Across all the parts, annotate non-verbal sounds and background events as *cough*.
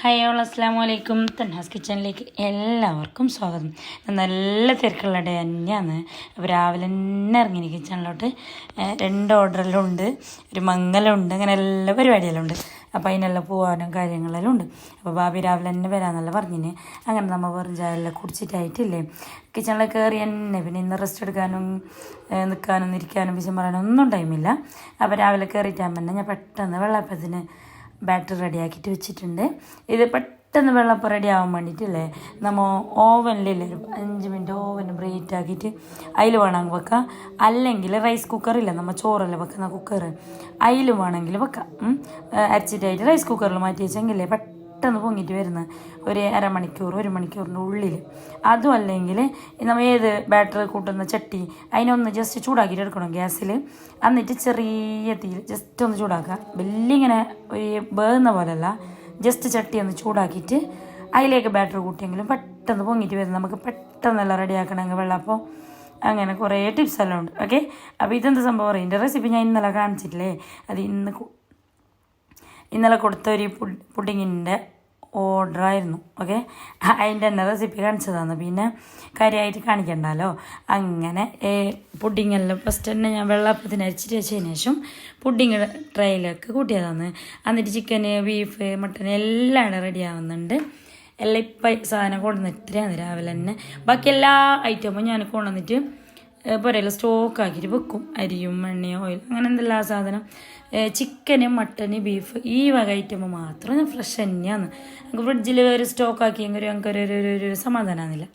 Hi all അസ്സാം വലൈക്കും തന്നാസ് കിച്ചണിലേക്ക് എല്ലാവർക്കും സ്വാഗതം. നല്ല തിരക്കുള്ള ഡേ തന്നെയാണ്. അപ്പോൾ രാവിലെ തന്നെ ഇറങ്ങി കിച്ചണിലോട്ട് രണ്ട് ഓർഡറെല്ലാം ഉണ്ട്. ഒരു മംഗലമുണ്ട് അങ്ങനെ എല്ലാ പരിപാടിയെല്ലാം ഉണ്ട്. അപ്പോൾ അതിനെല്ലാം പോകാനും കാര്യങ്ങളെല്ലാം ഉണ്ട്. അപ്പോൾ ബാബി രാവിലെ തന്നെ വരാമെന്നല്ല പറഞ്ഞിന്. അങ്ങനെ നമ്മൾ വെറും ചായയെല്ലാം കുടിച്ചിട്ടായിട്ടില്ലേ. കിച്ചണിൽ കയറി തന്നെ. പിന്നെ ഇന്ന് റെസ്റ്റ് എടുക്കാനും നിൽക്കാനും ഇരിക്കാനും വിശം പറയാനും ഒന്നും ടൈമില്ല അപ്പോൾ രാവിലെ കയറിയിട്ടാകുമ്പോൾ ഞാൻ പെട്ടെന്ന് വെള്ളപ്പത്തിന് ബാറ്ററി റെഡിയാക്കിയിട്ട് വെച്ചിട്ടുണ്ട്. ഇത് പെട്ടെന്ന് വെള്ളപ്പം റെഡി ആവാൻ വേണ്ടിയിട്ടല്ലേ? നമ്മൾ ഓവനിലില്ലേ? ഒരു അഞ്ച് മിനിറ്റ് ഓവൻ ബ്രേറ്റ് ആക്കിയിട്ട് അതിൽ വേണമെങ്കിൽ വെക്കാം. അല്ലെങ്കിൽ റൈസ് കുക്കറില്ല നമ്മൾ ചോറല്ലേ വെക്കുന്ന കുക്കർ അതിൽ വേണമെങ്കിൽ വെക്കാം. അരച്ചിട്ടായിട്ട് റൈസ് കുക്കറിൽ മാറ്റി വെച്ചെങ്കിലേ പെട്ടെന്ന് പൊങ്ങിയിട്ട് വരുന്നത് ഒരു അരമണിക്കൂർ ഒരു മണിക്കൂറിന്റെ ഉള്ളിൽ അതും അല്ലെങ്കിൽ നമ്മൾ ഏത് ബാറ്ററി കൂട്ടുന്ന ചട്ടി അതിനൊന്ന് ജസ്റ്റ് ചൂടാക്കിയിട്ട് എടുക്കണം ഗ്യാസിൽ എന്നിട്ട് ചെറിയ തീയിൽ ജസ്റ്റ് ഒന്ന് ചൂടാക്കുക. വലിയ ഇങ്ങനെ ഒരു വേകുന്ന പോലെയല്ല ജസ്റ്റ് ചട്ടി ഒന്ന് ചൂടാക്കിയിട്ട് അതിലേക്ക് ബാറ്ററി കൂട്ടിയെങ്കിലും പെട്ടെന്ന് പൊങ്ങിയിട്ട് വരുന്നത് നമുക്ക് പെട്ടെന്നെല്ലാം റെഡിയാക്കണമെങ്കിൽ വെള്ളപ്പോൾ അങ്ങനെ കുറേ ടിപ്സ് എല്ലാം ഉണ്ട്. ഓക്കെ അപ്പോൾ ഇതെന്ത് സംഭവം അറിയാം? എന്റെ റെസിപ്പി ഞാൻ ഇന്നലെ കാണിച്ചിട്ടില്ലേ? അത് ഇന്ന് ഇന്നലെ കൊടുത്ത ഒരു പുഡ് പുഡിങ്ങിന്റെ ഓർഡറായിരുന്നു ഓക്കെ? അതിന്റെ തന്നെ റെസിപ്പി കാണിച്ചതാണ് പിന്നെ കാര്യമായിട്ട് കാണിക്കണ്ടല്ലോ. അങ്ങനെ പുഡിങ്ങെല്ലാം ഫസ്റ്റ് തന്നെ ഞാൻ വെള്ളപ്പത്തിന് അരിച്ചിട്ട് വെച്ചതിന് ശേഷം പുഡിങ് ട്രെയിലൊക്കെ കൂട്ടിയതാണ്. എന്നിട്ട് ചിക്കന് ബീഫ് മട്ടൻ എല്ലാം റെഡി ആവുന്നുണ്ട്. എല്ലാം ഇപ്പം സാധനം കൊണ്ടുവന്നിട്ടാണ് രാവിലെ തന്നെ. ബാക്കി എല്ലാ ഐറ്റവും ഞാൻ കൊണ്ടുവന്നിട്ട് പുരയിൽ സ്റ്റോക്ക് ആക്കിയിട്ട് വെക്കും. അരിയും എണ്ണയും ഓയിൽ അങ്ങനെ എന്തെല്ലാം സാധനം. ചിക്കന് മട്ടന് ബീഫ് ഈ വക ഐറ്റം മാത്രം ഞാൻ ഫ്രഷ് തന്നെയാണ്. നമുക്ക് ഫ്രിഡ്ജിൽ ഒരു സ്റ്റോക്ക് ആക്കിയെങ്കിൽ ഞങ്ങൾക്ക് ഒരു ഒരു ഒരു സമാധാനമാകുന്നില്ല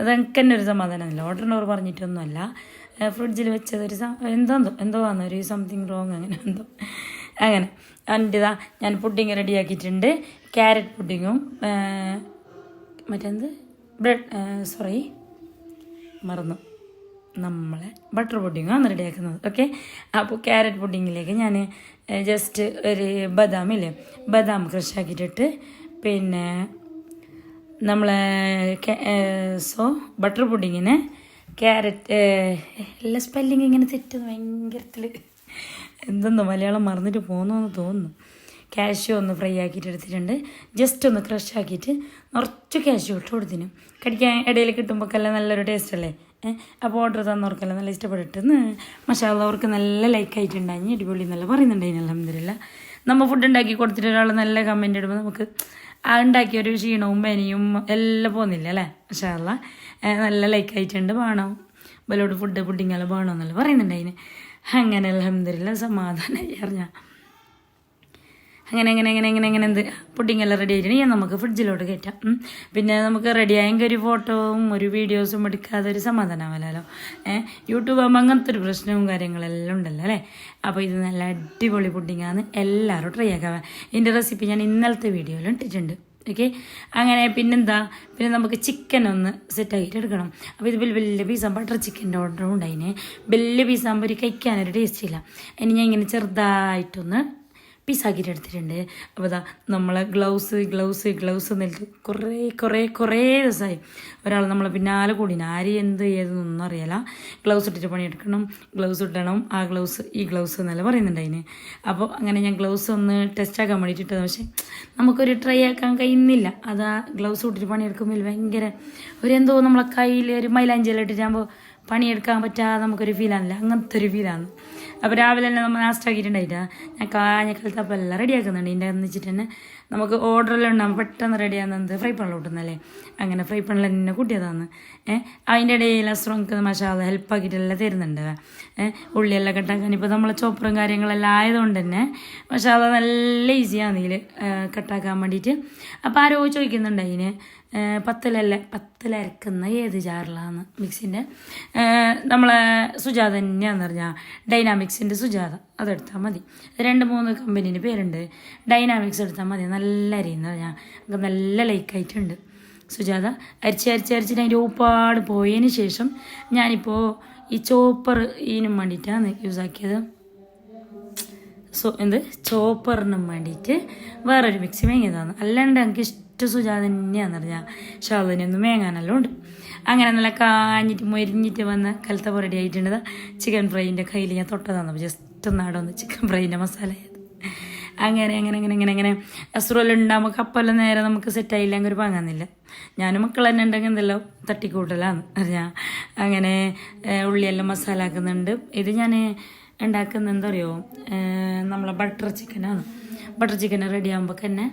അത് എനിക്ക് തന്നെ ഒരു സമാധാനമില്ല ഓർഡറിനോട് പറഞ്ഞിട്ടൊന്നുമല്ല. ഫ്രിഡ്ജിൽ വെച്ചത് ഒരു എന്തോ എന്തോ ആണ്. ഒരു സംതിങ് റോങ് അങ്ങനെ എന്തോ. അങ്ങനെ. ഇതാ ഞാൻ പുഡിങ് റെഡിയാക്കിയിട്ടുണ്ട് ക്യാരറ്റ് പുഡിങ്ങും മറ്റെന്ത് ബ്രെഡ് സോറി മറന്നു. നമ്മളെ ബട്ടർ പുഡിങ്ങാണ് റെഡിയാക്കുന്നത് ഓക്കെ അപ്പോൾ ക്യാരറ്റ് പുഡിങ്ങിലേക്ക് ഞാൻ ജസ്റ്റ് ഒരു ബദാം ഇല്ലേ? ബദാം ക്രഷ് ആക്കിയിട്ടിട്ട് പിന്നെ നമ്മളെ സോ ബട്ടർ പുഡിങ്ങിന് ക്യാരറ്റ് എല്ലാ സ്പെല്ലിങ് ഇങ്ങനെ തെറ്റുന്നു ഭയങ്കരത്തിൽ എന്തെന്നോ മലയാളം മറന്നിട്ട് പോകുന്നു തോന്നുന്നു. കാഷ്യൂ ഒന്ന് ഫ്രൈ ആക്കിയിട്ട് എടുത്തിട്ടുണ്ട്. ജസ്റ്റ് ഒന്ന് ക്രഷ് ആക്കിയിട്ട് കുറച്ച് കാഷ്യൂ ഇട്ട് കൊടുത്തിന്. കടിക്കാൻ ഇടയിൽ കിട്ടുമ്പോഴൊക്കെല്ലാം നല്ലൊരു ടേസ്റ്റ് അല്ലേ? അപ്പോൾ ഓർഡർ തന്നവർക്കെല്ലാം നല്ല ഇഷ്ടപ്പെട്ടിട്ടെന്ന്. മഷാല അവർക്ക് നല്ല ലൈക്ക് ആയിട്ടുണ്ടായി അടിപൊളി എന്നല്ല പറയുന്നുണ്ടായിരുന്നു അലഹമില്ല നമ്മൾ ഫുഡ് ഉണ്ടാക്കി കൊടുത്തിട്ട് ഒരാൾ നല്ല കമന്റ് ഇടുമ്പോൾ നമുക്ക് ആ ഉണ്ടാക്കിയ ഒരു ക്ഷീണവും പനിയും എല്ലാം പോകുന്നില്ല അല്ലേ? മഷാല നല്ല ലൈക്ക് ആയിട്ടുണ്ട് വേണം. ബലോട് ഫുഡ് പുഡിങ്ങെല്ലാം വേണമെന്നല്ല പറയുന്നുണ്ട് അതിന് അങ്ങനെ അലഹമില്ല സമാധാനമായി അറിഞ്ഞാൽ അങ്ങനെ അങ്ങനെ അങ്ങനെ അങ്ങനെ അങ്ങനെ എന്ത്? പുഡിംഗ് എല്ലാം റെഡി ആയിട്ട് ഞാൻ നമുക്ക് ഫ്രിഡ്ജിലോട്ട് കയറ്റാം പിന്നെ നമുക്ക് റെഡി ആയെങ്കിൽ ഒരു ഫോട്ടോവും ഒരു വീഡിയോസും എടുക്കാതെ ഒരു സമാധാനമാവല്ലോ ഏഹ് യൂട്യൂബ് ആകുമ്പോൾ അങ്ങനത്തെ ഒരു പ്രശ്നവും കാര്യങ്ങളെല്ലാം ഉണ്ടല്ലോ അല്ലേ? അപ്പോൾ ഇത് നല്ല അടിപൊളി പുഡിങ്ങാണ് എല്ലാവരും ട്രൈ ആക്കാം. ഇതിന്റെ റെസിപ്പി ഞാൻ ഇന്നലത്തെ വീഡിയോയിൽ ഇട്ടിട്ടുണ്ട്. ഓക്കെ അങ്ങനെ പിന്നെന്താ? പിന്നെ നമുക്ക് ചിക്കൻ ഒന്ന് സെറ്റാക്കിയിട്ട് എടുക്കണം. അപ്പോൾ ഇത് വലിയ വലിയ ബട്ടർ ചിക്കന്റെ ഓർഡറും ഉണ്ടായിന്. വലിയ പീസാകുമ്പോൾ ഒരു കഴിക്കാനൊരു ടേസ്റ്റ് ഇല്ല. ഇനി ഞാൻ ഇങ്ങനെ ചെറുതായിട്ടൊന്ന് പീസാക്കിയിട്ട് എടുത്തിട്ടുണ്ട്. അപ്പോൾ ഇതാ നമ്മളെ ഗ്ലൗസ് ഗ്ലൗസ് ഗ്ലൗസ് എന്നിട്ട് കുറേ കുറേ കുറേ ദിവസമായി. ഒരാൾ നമ്മളെ പിന്നാലെ കൂടിന് ആര് എന്ത് ഏതെന്നൊന്നും അറിയില്ല. ഗ്ലൗസ് ഇട്ടിട്ട് പണിയെടുക്കണം. ഗ്ലൗസ് ഇടണം. ആ ഗ്ലൗസ് ഈ ഗ്ലൗസ് എന്നല്ല പറയുന്നുണ്ട് അതിന്. അപ്പോൾ അങ്ങനെ ഞാൻ ഗ്ലൗസ് ഒന്ന് ടെസ്റ്റ് ആക്കാൻ വേണ്ടിയിട്ട് പക്ഷേ നമുക്കൊരു ട്രൈ ആക്കാൻ കഴിയുന്നില്ല. അത് ആ ഗ്ലൗസ് ഇട്ടിട്ട് പണിയെടുക്കുമ്പോൾ ഭയങ്കര ഒരു എന്തോ നമ്മളെ കയ്യിൽ ഒരു മൈലാഞ്ചിയിലിട്ടിട്ടാകുമ്പോൾ പണിയെടുക്കാൻ പറ്റാതെ നമുക്കൊരു ഫീലാണല്ലോ അങ്ങനത്തെ ഒരു ഫീലാണ് അപ്പോൾ രാവിലെ തന്നെ നമ്മൾ ലാസ്റ്റ് ആക്കിയിട്ടുണ്ടായിട്ടാണ് ഞാൻ കാഞ്ഞക്കാലത്ത് അപ്പോൾ എല്ലാം റെഡിയാക്കുന്നുണ്ട് ഇതിന്റെ എന്ന് വെച്ചിട്ട് തന്നെ നമുക്ക് ഓർഡറെല്ലാം ഉണ്ടാകും പെട്ടെന്ന് റെഡിയാകുന്നത് ഫ്രൈ പണിലോട്ടുന്നല്ലേ അങ്ങനെ ഫ്രൈ പണിൽ തന്നെ കൂട്ടിയതാണ്. ഏഹ് അതിന്റെ ഇടയിൽ അസ്രോക്ക് മഷാല ഹെൽപ്പാക്കിയിട്ടെല്ലാം തരുന്നുണ്ട്. ഏഹ് ഉള്ളിയെല്ലാം കട്ടാക്കാൻ ഇപ്പോൾ നമ്മളെ ചോപ്പറും കാര്യങ്ങളെല്ലാം ആയതുകൊണ്ട് തന്നെ മഷാല നല്ല ഈസിയാണ് ഇതിൽ കട്ടാക്കാൻ വേണ്ടിയിട്ട്. അപ്പോൾ ആരോ ചോദിക്കുന്നുണ്ട് അതിന്. പത്തിലല്ല പത്തിലരക്കുന്ന ഏത് ജാറിലാണ് മിക്സിന്റെ നമ്മളെ സുജാത തന്നെയാണെന്ന് പറഞ്ഞാൽ ഡൈനാമിക്സിന്റെ സുജാത. അതെടുത്താൽ മതി. രണ്ട് മൂന്ന് കമ്പനീന്റെ പേരുണ്ട്. ഡൈനാമിക്സ് എടുത്താൽ മതി. നല്ല അരിയുന്നത് ഞാൻ. നല്ല ലൈക്കായിട്ടുണ്ട് സുജാത അരിച്ച് അരിച്ച് അരിച്ചിട്ട് അതിന്റെ ഉപ്പാട് പോയതിന് ശേഷം ഞാനിപ്പോൾ ഈ ചോപ്പർ ഇതിനും വേണ്ടിയിട്ടാണ് യൂസ് ആക്കിയത്. സോ എന്ത്? ചോപ്പറിനും വേണ്ടിയിട്ട് വേറൊരു മിക്സി വാങ്ങിയതാണ് അല്ലാണ്ട് എനിക്ക് ഇഷ്ടം സുജാത തന്നെയാണെന്ന് പറഞ്ഞാൽ ഷാളിനൊന്നും വേങ്ങാനെല്ലാം ഉണ്ട്. അങ്ങനെ നല്ല കാഞ്ഞിട്ട് മൊരിഞ്ഞിട്ട് വന്ന കലത്ത റെഡി ആയിട്ടുണ്ട് ചിക്കൻ ഫ്രൈന്റെ കയ്യിൽ ഞാൻ തൊട്ടതാണ് ജസ്റ്റ് ഒന്നാടെ ഒന്ന് ചിക്കൻ ഫ്രൈന്റെ മസാല അങ്ങനെ അങ്ങനെ അങ്ങനെ അങ്ങനെ അങ്ങനെ. അസുറെല്ലാം ഉണ്ടാകുമ്പോൾ കപ്പെല്ലാം നേരെ നമുക്ക് സെറ്റായില്ല അങ്ങനെ ഒരു പാങ്ങാന്നില്ല ഞാനും മക്കൾ തന്നെ ഉണ്ടെങ്കിൽ എന്തെല്ലാം തട്ടിക്കൂട്ടലാണ് അറിയാം അങ്ങനെ ഉള്ളിയെല്ലാം മസാല ആക്കുന്നുണ്ട്. ഇത് ഞാൻ ഉണ്ടാക്കുന്ന എന്താ നമ്മളെ ബട്ടർ ചിക്കനാണ് ബട്ടർ ചിക്കൻ റെഡി ആകുമ്പോൾ തന്നെ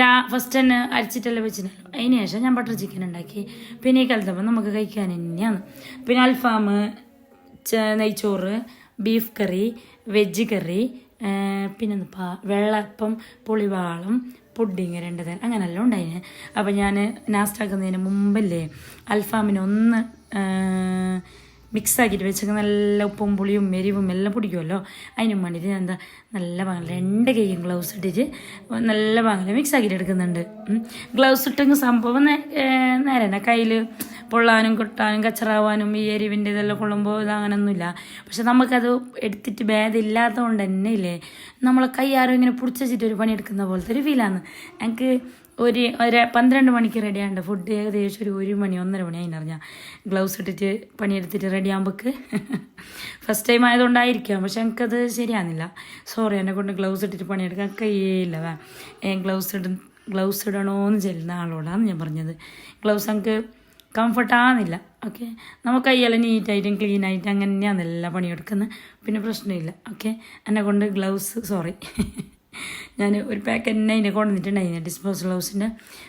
രാ ഫസ്റ്റ് തന്നെ അരിച്ചിട്ടെല്ലാം വെച്ചിട്ടുണ്ടല്ലോ അതിന് ശേഷം ഞാൻ ബട്ടർ ചിക്കൻ ഉണ്ടാക്കി. പിന്നെ ഈ കാലത്തപ്പം നമുക്ക് കഴിക്കാൻ തന്നെയാണ്. പിന്നെ അൽഫാം നെയ്ച്ചോറ് ബീഫ് കറി വെജ് കറി പിന്നെ വെള്ളപ്പം പുളിവാളം പുഡിങ് രണ്ട് തരം അങ്ങനെല്ലാം ഉണ്ടായിന്. അപ്പം ഞാൻ നാസ്റ്റാക്കുന്നതിന് മുമ്പല്ലേ അൽഫാമിന് ഒന്ന് മിക്സ് വെച്ചൊക്കെ നല്ല ഉപ്പും പുളിയും എരിവും എല്ലാം പിടിക്കുമല്ലോ അതിനും വേണ്ടിയിട്ട് ഞാൻ എന്താ നല്ല ഭാഗം രണ്ട് കൈയും ഗ്ലൗസ് ഇട്ടിട്ട് നല്ല ഭാഗം മിക്സ് ആക്കിയിട്ട് എടുക്കുന്നുണ്ട്. ഗ്ലൗസ് ഇട്ടെങ്കിൽ സംഭവം നേരെ കയ്യിൽ പൊള്ളാനും കൊട്ടാനും കച്ചറാവാനും ഈ എരിവിന്റെ ഇതെല്ലാം കൊള്ളുമ്പോൾ ഇത് അങ്ങനെയൊന്നുമില്ല പക്ഷെ നമുക്കത് എടുത്തിട്ട് ഭേദമില്ലാത്തത് കൊണ്ട് തന്നെ ഇല്ലേ നമ്മളെ കൈ ആരും ഇങ്ങനെ പിടിച്ചിട്ട് ഒരു പണിയെടുക്കുന്ന പോലത്തെ ഒരു ഫീലാണ് എനിക്ക് ഒരു ഒരു പന്ത്രണ്ട് മണിക്ക് റെഡിയാണ്ട് ഫുഡ് ഏകദേശം ഒരു ഒരു മണി ഒന്നര മണി അതിനറിഞ്ഞാൽ ഗ്ലൗസ് ഇട്ടിട്ട് പണിയെടുത്തിട്ട് റെഡി ആകുമ്പോൾക്ക് ഫസ്റ്റ് ടൈം ആയതുകൊണ്ടായിരിക്കാം. പക്ഷെ എനിക്കത് ശരിയാകുന്നില്ല സോറി എന്നെ കൊണ്ട് ഗ്ലൗസ് ഇട്ടിട്ട് പണിയെടുക്കാൻ കഴിയില്ല ഗ്ലൗസ് ഇടും ഗ്ലൗസ് ഇടണമെന്ന് ചെല്ലുന്ന ആളോടാണ് ഞാൻ പറഞ്ഞത്. ഗ്ലൗസ് എനിക്ക് കംഫർട്ട് ആകുന്നില്ല ഓക്കെ നമുക്ക് കൈയെല്ലാം നീറ്റായിട്ടും ക്ലീനായിട്ടും അങ്ങനെ തന്നെയാണ് എല്ലാ പണിയെടുക്കുന്നത് പിന്നെ പ്രശ്നമില്ല. ഓക്കെ എന്നെ കൊണ്ട് ഗ്ലൗസ് സോറി *laughs* ഞാൻ ഒരു പാക്ക് തന്നെ അതിനെ കൊണ്ടുവന്നിട്ടുണ്ടായിരുന്നു ഡിസ്പോസൽ ഗ്ലൗസിന്റെ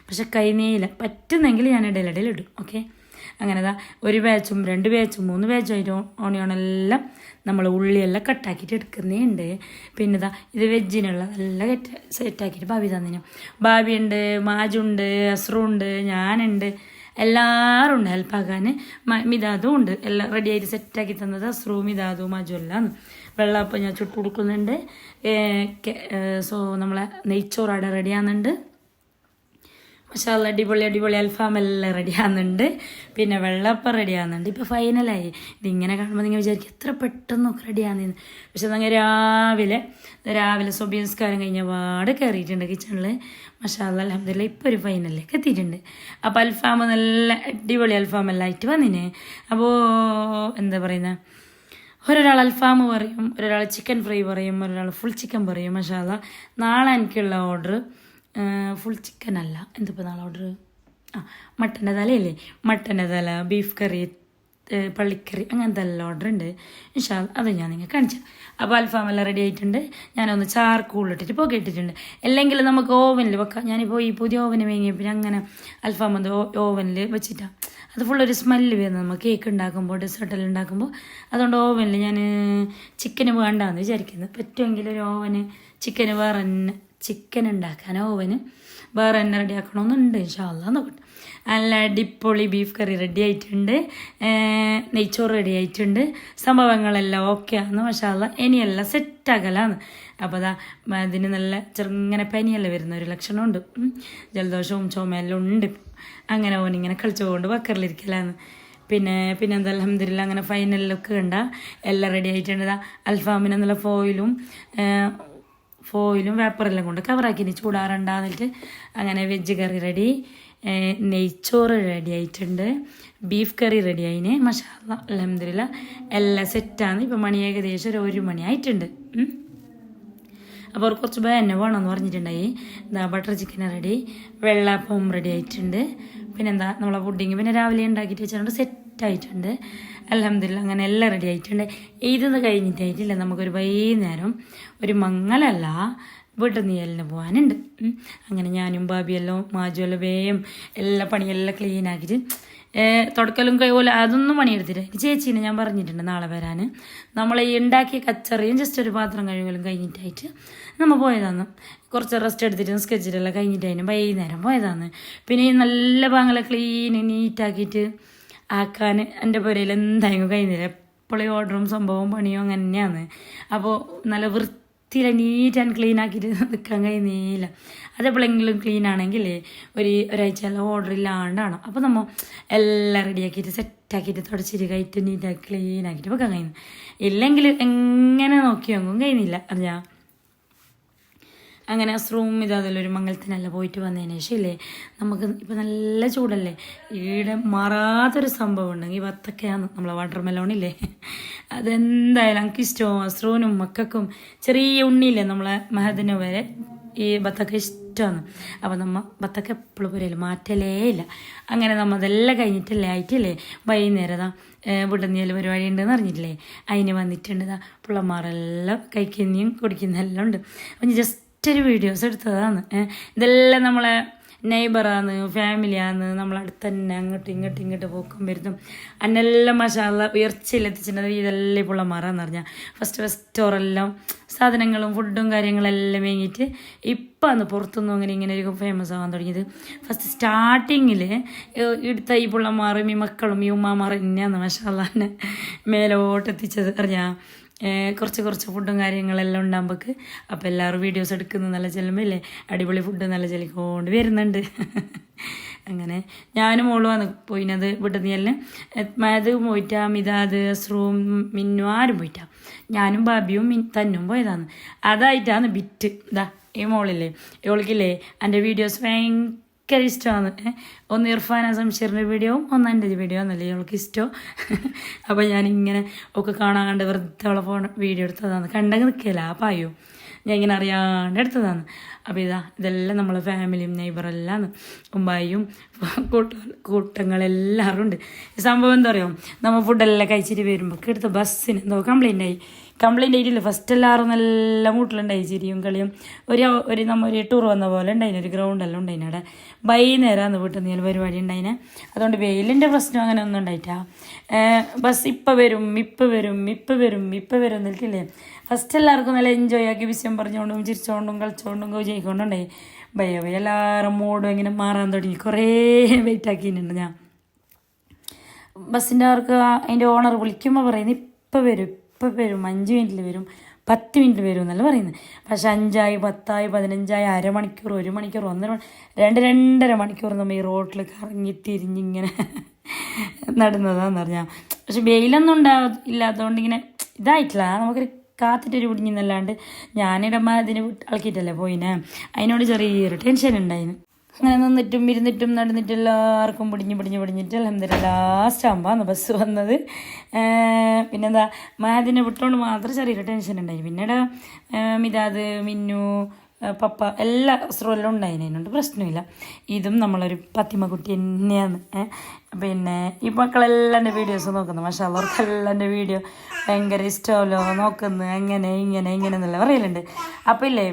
പക്ഷെ കൈ നെയ്യില്ല പറ്റുന്നെങ്കിൽ ഞാൻ ഇടയിലിടയിൽ ഇടും. ഓക്കെ അങ്ങനെ ദാ ഒരു ബാച്ചും രണ്ട് ബാച്ചും മൂന്ന് ബാച്ചും ആയിട്ട് ഓണിയോണെല്ലാം നമ്മൾ ഉള്ളിയെല്ലാം കട്ടാക്കിയിട്ട് എടുക്കുന്നേ ഉണ്ട് പിന്നെ ഇതാ ഇത് വെജിനുള്ള നല്ല സെറ്റാക്കിയിട്ട് ഭാവി തന്നിനും. ഭാവിയുണ്ട് മാജുണ്ട് അസ്രുണ്ട് ഞാനുണ്ട്. എല്ലാവരും ഉണ്ട് ഹെൽപ്പാക്കാൻ മിതാദും ഉണ്ട്. എല്ലാം റെഡി ആയിട്ട് സെറ്റാക്കി തന്നത് അസ്രൂ മിതാദു മാജു എല്ലാം. വെള്ളപ്പം ഞാൻ ചുട്ട് കൊടുക്കുന്നുണ്ട്. സോ നമ്മളെ നെയ്ച്ചോറാടെ റെഡിയാകുന്നുണ്ട് മസാല അടിപൊളി അടിപൊളി അൽഫാം എല്ലാം റെഡി ആകുന്നുണ്ട് പിന്നെ വെള്ളപ്പം റെഡി ആകുന്നുണ്ട് ഇപ്പോൾ ഫൈനലായി ഇതിങ്ങനെ കാണുമ്പോൾ നിങ്ങൾ വിചാരിക്കും എത്ര പെട്ടെന്നൊക്കെ ആകുന്നതെന്ന് പക്ഷെ നിങ്ങൾ രാവിലെ രാവിലെ സ്വഭ്യസ്കാരം കഴിഞ്ഞ പാട് കയറിയിട്ടുണ്ട് കിച്ചണിൽ മഷാല്ല അലഹമില്ല ഇപ്പോൾ ഒരു ഫൈനലിലേക്ക് എത്തിയിട്ടുണ്ട്. അപ്പോൾ അൽഫാം നല്ല അടിപൊളി അൽഫാം എല്ലാം ആയിട്ട് വന്നിന്. അപ്പോൾ എന്താ പറയുന്നത് ഒരാൾ അൽഫാം പറയും ഒരാൾ ചിക്കൻ ഫ്രൈ പറയും ഒരാൾ ഫുൾ ചിക്കൻ പറയും മഷാല നാളെ എനിക്കുള്ള ഓർഡർ ഫുൾ ചിക്കൻ അല്ല. എന്തിപ്പോൾ നാളെ ഓർഡർ ആ മട്ടന്റെ തലയല്ലേ മട്ടന്റെ തല ബീഫ് കറി പള്ളിക്കറി അങ്ങനത്തെ എല്ലാം ഓർഡർ ഉണ്ട് ഇൻഷാ അത് ഞാൻ നിങ്ങൾക്ക് കാണിച്ചു. അപ്പോൾ അൽഫാം എല്ലാം റെഡി ആയിട്ടുണ്ട്. ഞാനൊന്ന് ചാർക്കൂളിട്ടിട്ട് ഇപ്പോൾ ഇട്ടിട്ടുണ്ട്. അല്ലെങ്കിൽ നമുക്ക് ഓവനിൽ വെക്കാം. ഞാനിപ്പോൾ ഈ പുതിയ ഓവന് വാങ്ങിയ പിന്നെ അങ്ങനെ അൽഫാം അത് ഓവനിൽ വെച്ചിട്ടാണ് അത് ഫുൾ ഒരു സ്മെല്ല് വരുന്നത് നമ്മൾ കേക്ക് ഉണ്ടാക്കുമ്പോൾ ഡെസേർട്ടെല്ലാം ഉണ്ടാക്കുമ്പോൾ അതുകൊണ്ട് ഓവനിൽ ഞാൻ ചിക്കന് വേണ്ടാന്ന് വിചാരിക്കുന്നത് പറ്റുമെങ്കിൽ ഒരു ഓവന് ചിക്കന് വേറെ തന്നെ ചിക്കൻ ഉണ്ടാക്കാൻ ഓവന് വേറെ തന്നെ റെഡി ആക്കണമെന്നുണ്ട് ഇൻഷാല്ല നോക്കട്ടെ. നല്ല അടിപൊളി ബീഫ് കറി റെഡി ആയിട്ടുണ്ട്. നെയ്ച്ചോറ് റെഡി ആയിട്ടുണ്ട്. സംഭവങ്ങളെല്ലാം ഓക്കെ ആണ് മഷാല്ല ഇനിയെല്ലാം സെറ്റാകലാണ് അപ്പോൾ അതാ അതിന് നല്ല ചെറുങ്ങനെ പനിയെല്ലാം വരുന്ന ഒരു ലക്ഷണമുണ്ട്. ജലദോഷവും ചുമയെല്ലാം ഉണ്ട്. അങ്ങനെ ഓനിങ്ങനെ കളിച്ചുകൊണ്ട് വക്കറിലിരിക്കലാണ് പിന്നെ പിന്നെ എന്താ അലഹമില്ല അങ്ങനെ ഫൈനലിലൊക്കെ കണ്ട. എല്ലാം റെഡി ആയിട്ടുണ്ട്. അൽഫാമിനെന്നുള്ള ഫോയിലും ഫോയിലും വേപ്പറെല്ലാം കൊണ്ട് കവറാക്കി ഇനി ചൂടാറണ്ടാന്നിട്ട് അങ്ങനെ വെജ് കറി റെഡി നെയ്ച്ചോറ് റെഡി ആയിട്ടുണ്ട്. ബീഫ് കറി റെഡി ആയിന്. മഷാല അലഹമില്ല എല്ലാം സെറ്റാണ് ഇപ്പം മണി ഏകദേശം ഒരു ഒരു മണിയായിട്ടുണ്ട്. അപ്പോൾ അവർ കുറച്ച് എന്നെ വേണമെന്ന് പറഞ്ഞിട്ടുണ്ടായി. എന്താ butter chicken ready vellappam ready ആയിട്ടുണ്ട്. പിന്നെന്താ നമ്മളെ പുഡിങ് പിന്നെ രാവിലെ ഉണ്ടാക്കിയിട്ട് വെച്ചിട്ടുണ്ട്. സെറ്റ് ആയിട്ടുണ്ട്. അലഹമില്ല അങ്ങനെ എല്ലാം റെഡി ആയിട്ടുണ്ട്. ഇതൊന്ന് കഴിഞ്ഞിട്ടായിട്ടില്ല നമുക്കൊരു വൈകുന്നേരം. ഒരു മംഗലല്ല വീട്ടിൽ നിന്ന് എല്ലാം പോകാനുണ്ട്. അങ്ങനെ ഞാനും ബാബിയെല്ലാം മാജുവെല്ലാം വേയും എല്ലാ പണിയെല്ലാം ക്ലീൻ ആക്കിയിട്ട് തുടക്കലും കൈപോലെ അതൊന്നും പണിയെടുത്തിട്ട് ചേച്ചീനെ ഞാൻ പറഞ്ഞിട്ടുണ്ട് നാളെ വരാൻ നമ്മൾ ഈ ഉണ്ടാക്കിയ കച്ചറിയും ജസ്റ്റ് ഒരു പാത്രം കഴിവുകളും കഴിഞ്ഞിട്ടായിട്ട് നമ്മൾ പോയതാണ്. കുറച്ച് റെസ്റ്റ് എടുത്തിട്ട് സ്കെച്ചിലെല്ലാം കഴിഞ്ഞിട്ടായിരുന്നു വൈകുന്നേരം പോയതാണ്. പിന്നെ ഈ നല്ല പാങ്ങളെ ക്ലീൻ നീറ്റാക്കിയിട്ട് ആക്കാൻ എന്റെ പുരയിൽ എന്തായാലും കഴിഞ്ഞില്ല. എപ്പോഴും ഓർഡറും സംഭവവും പണിയും അങ്ങനെ തന്നെയാണ് അപ്പോൾ നല്ല വൃത്തിയിൽ നീറ്റ് ആൻഡ് ക്ലീൻ ആക്കിയിട്ട് നിൽക്കാൻ കഴിയുന്നില്ല അതെപ്പോഴെങ്കിലും ക്ലീൻ ആണെങ്കിൽ ഒരു ഒരാഴ്ച എല്ലാം ഓർഡർ ഇല്ലാണ്ടാണ്. അപ്പോൾ നമ്മൾ എല്ലാം റെഡിയാക്കിയിട്ട് സെറ്റാക്കിയിട്ട് തുടച്ചിട്ട് കഴിയിട്ട് നീറ്റാക്കി ക്ലീൻ ആക്കിയിട്ട് വെക്കാൻ കഴിയുന്നു ഇല്ലെങ്കിൽ എങ്ങനെ നോക്കി നോക്കും കഴിയുന്നില്ല അറിയാം അങ്ങനെ അസ്രവും ഒരു മംഗലത്തിനല്ല പോയിട്ട് വന്നതിന് ശേഷം ഇല്ലേ നമുക്ക് ഇപ്പം നല്ല ചൂടല്ലേ? ഈടെ മാറാത്തൊരു സംഭവം ഉണ്ടെങ്കിൽ വത്തക്കയാണ് നമ്മളെ വാട്ടർ മെലോണില്ലേ അതെന്തായാലും എനിക്ക് ഇഷ്ടവും അസ്രൂനും മക്കൾക്കും ചെറിയ ഉണ്ണിയില്ലേ നമ്മളെ മഹദിന് വരെ ഈ ബത്തക്ക ഇഷ്ടമാണ് അപ്പം നമ്മൾ ബത്തക്ക എപ്പോഴും പോരല്ല മാറ്റലേ ഇല്ല. അങ്ങനെ നമ്മ അതെല്ലാം കഴിഞ്ഞിട്ടല്ലേ ആയിട്ടില്ലേ? വൈകുന്നേരം താ വിടുന്നതിൽ പരിപാടി ഉണ്ടെന്ന് അറിഞ്ഞിട്ടില്ലേ? അതിന് വന്നിട്ടുണ്ട് ദാ പിള്ളമാരെല്ലാം കഴിക്കുന്നതും കുടിക്കുന്നതെല്ലാം ഉണ്ട്. അപ്പം ജസ്റ്റ് ഒരു വീഡിയോസ് എടുത്തതാണ്. ഇതെല്ലാം നമ്മളെ നെയ്ബറാന്ന് ഫാമിലിയാന്ന് നമ്മളടുത്ത് തന്നെ അങ്ങോട്ടും ഇങ്ങോട്ടും ഇങ്ങോട്ട് പോക്കും വരുത്തും. അന്നെല്ലാം മസാല ഉയർച്ചയിലെത്തിച്ചിട്ടുണ്ട് ഇതെല്ലാം ഇപ്പോൾ പിള്ളമാറാന്ന് പറഞ്ഞാൽ ഫസ്റ്റ് ഫസ്റ്റ് ഓറെല്ലാം സാധനങ്ങളും ഫുഡും കാര്യങ്ങളെല്ലാം വാങ്ങിയിട്ട് ഇപ്പം അന്ന് പുറത്തുനിന്നും അങ്ങനെ ഇങ്ങനെ ഒരു ഫേമസ് ആവാൻ തുടങ്ങിയത്. ഫസ്റ്റ് സ്റ്റാർട്ടിങ്ങിൽ ഇടുത്ത ഈ പിള്ളമാറും ഈ മക്കളും ഈ ഉമ്മമാറും ഇന്നാന്ന് മഷാലാന്നെ മേലോട്ടെത്തിച്ചത്. അറിയാം കുറച്ച് കുറച്ച് ഫുഡും കാര്യങ്ങളെല്ലാം ഉണ്ടാകുമ്പോൾക്ക് അപ്പോൾ എല്ലാവരും വീഡിയോസ് എടുക്കുന്ന നല്ല ചെല്ലുമ്പോൾ അടിപൊളി ഫുഡ് നല്ല ചെല്ലിക്കൊണ്ട് വരുന്നുണ്ട്. അങ്ങനെ ഞാനും മോളുമാണ് പോയിനത് ഇവിടെ നിന്നെല്ലാം മയത് പോയിട്ടാ മിതാദ് അസ്രൂം മിന്നു ആരും പോയിട്ടാ. ഞാനും ബാബിയും മിൻ- തന്നും പോയതാണ്. അതായിട്ടാണ് ബിറ്റ്. ഇതാ ഈ മോളില്ലേ ഇവൾക്കില്ലേ എന്റെ വീഡിയോസ് ഭയങ്കര ഇഷ്ടമാണ് ഏ. ഒന്ന് ഇർഫാൻ സംഷീറിന്റെ വീഡിയോ ഒന്ന് എന്റെ വീഡിയോ എന്നല്ലേ ഇവൾക്ക് ഇഷ്ടം? അപ്പോൾ ഞാനിങ്ങനെ ഒക്കെ കാണാണ്ട് വെറുതെ അവളെ ഫോൺ വീഡിയോ എടുത്തതാണ്. കണ്ടെങ്കിൽ നിൽക്കില്ല ആ പായോ. ഞാൻ ഇങ്ങനെ അറിയാണ്ട് എടുത്തതാണ്. അപ്പോൾ ഇതാ ഇതെല്ലാം നമ്മളെ ഫാമിലിയും നെയ്ബറെല്ലാം ഉമ്പായും കൂട്ട കൂട്ടങ്ങളെല്ലാവരും ഉണ്ട് സംഭവം എന്താ പറയുക നമ്മൾ ഫുഡെല്ലാം കഴിച്ചിട്ട് വരുമ്പോൾ എടുത്ത ബസ്സിന് എന്തോ കംപ്ലൈന്റ് ആയി. കംപ്ലൈന്റ് ആയിട്ടില്ല. ഫസ്റ്റ് എല്ലാവരും നല്ല മൂട്ടിലുണ്ടായി ചിരിയും കളിയും. ഒരു ഒരു നമ്മൾ ഒരു ടൂർ വന്ന പോലെ ഉണ്ടായിന്. ഒരു ഗ്രൗണ്ടെല്ലാം ഉണ്ടായിന് അവിടെ. വൈകുന്നേരമാണ് വീട്ടിൽ നിന്ന് പരിപാടി ഉണ്ടായിന്. അതുകൊണ്ട് വെയിലിന്റെ പ്രശ്നം അങ്ങനെ ഒന്നും ഉണ്ടായിട്ടാ. ബസ് ഇപ്പം വരും ഇപ്പം വരും ഇപ്പം വരും ഇപ്പം വരും നിൽക്കില്ലേ ഫസ്റ്റ് എല്ലാവർക്കും നല്ല എൻജോയ് ആക്കി വിഷയം പറഞ്ഞുകൊണ്ടും ചിരിച്ചുകൊണ്ടും കളിച്ചുകൊണ്ടും ചെയ്യിക്കൊണ്ടും ഉണ്ടായി. ഭയ ഭയ എല്ലാവരും മൂടും ഇങ്ങനെ മാറാൻ തുടങ്ങി. കുറേ വെയിറ്റ് ആക്കിയിട്ടുണ്ട് ഞാൻ. ബസ്സിന്റെ അവർക്ക് അതിന്റെ ഓണർ വിളിക്കുമ്പോൾ പറയുന്നത് ഇപ്പം വരും ഇപ്പം വരും അഞ്ച് മിനിറ്റിൽ വരും പത്ത് മിനിറ്റ് വരും എന്നല്ല പറയുന്നത്. പക്ഷെ അഞ്ചായി പത്തായി പതിനഞ്ചായി അരമണിക്കൂർ ഒരു മണിക്കൂർ ഒന്നര രണ്ട് രണ്ടര മണിക്കൂർ നമ്മൾ ഈ റോട്ടിൽ കറങ്ങി തിരിഞ്ഞിങ്ങനെ നടന്നതാന്ന് പറഞ്ഞാൽ പക്ഷെ വെയിലൊന്നും ഉണ്ടാവ ഇല്ലാത്തതുകൊണ്ട് ഇങ്ങനെ ഇതായിട്ടില്ല. നമുക്കൊരു കാത്തിട്ടൊരു കുടുങ്ങിന്നല്ലാണ്ട് ഞാനിടമ്മ അതിന് ആൾക്കിട്ടല്ലേ പോയിനെ. അതിനോട് ചെറിയൊരു ടെൻഷൻ ഉണ്ടായിന്. അങ്ങനെ നിന്നിട്ടും ഇരുന്നിട്ടും നടന്നിട്ട് എല്ലാവർക്കും പിടിഞ്ഞ് പിടിഞ്ഞ് പിടിഞ്ഞിട്ട് അലഹമ്മദില്ല ലാസ്റ്റ് ആകുമ്പോൾ ബസ് വന്നത്. പിന്നെന്താ മാതിനെ വിട്ടുകൊണ്ട് മാത്രം ചെറിയൊരു ടെൻഷൻ ഉണ്ടായി. പിന്നീട് മിതാദ് മിന്നു പപ്പ എല്ലാ അസ്ത്രമെല്ലാം ഉണ്ടായിന്. അതിനോട് പ്രശ്നമില്ല. ഇതും നമ്മളൊരു പത്തിമ കുട്ടി തന്നെയാണ്. പിന്നെ ഈ മക്കളെല്ലാം എന്റെ വീഡിയോസ് നോക്കുന്നു. പക്ഷേ അവർക്കെല്ലാം എന്റെ വീഡിയോ ഭയങ്കര ഇഷ്ടമല്ലോ. നോക്കുന്നു. അങ്ങനെ ഇങ്ങനെ ഇങ്ങനെ എന്നുള്ള പറയലുണ്ട്. അപ്പോൾ ഇല്ലേ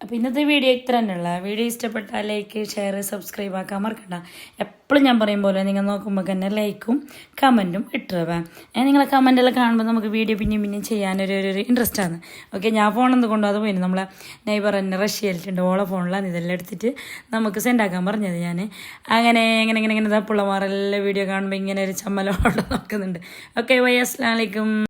അപ്പോൾ ഇന്നത്തെ വീഡിയോ ഇത്ര തന്നെയുള്ള. വീഡിയോ ഇഷ്ടപ്പെട്ടാൽ ലൈക്ക് ഷെയർ സബ്സ്ക്രൈബ് ആക്കാൻ മറക്കണ്ട. എപ്പോഴും ഞാൻ പറയും പോലെ നിങ്ങൾ നോക്കുമ്പോൾ തന്നെ ലൈക്കും കമന്റും ഇട്ടുവേ നിങ്ങളെ കമന്റെല്ലാം കാണുമ്പോൾ നമുക്ക് വീഡിയോ പിന്നെയും പിന്നെയും ചെയ്യാനൊരു ഒരു ഇൻട്രസ്റ്റ് ആണ്. ഓക്കെ ഞാൻ ഫോണൊന്ന് കൊണ്ടുപോകാതെ പോയി നമ്മളെ നെയ്ബർ തന്നെ റഷ്യയിലിട്ടുണ്ട് ഓളെ ഫോണിലാണ് ഇതെല്ലാം എടുത്തിട്ട് നമുക്ക് സെൻഡ് ആക്കാൻ പറഞ്ഞത് ഞാൻ അങ്ങനെ ഇങ്ങനെ ഇങ്ങനെ ഇങ്ങനെ പിള്ളമാരെല്ലാം വീഡിയോ കാണുമ്പോൾ ഇങ്ങനെ ഒരു ചമ്മലോടെ നോക്കുന്നുണ്ട് ഓക്കെ വൈ അസ്ലാം വലൈക്കും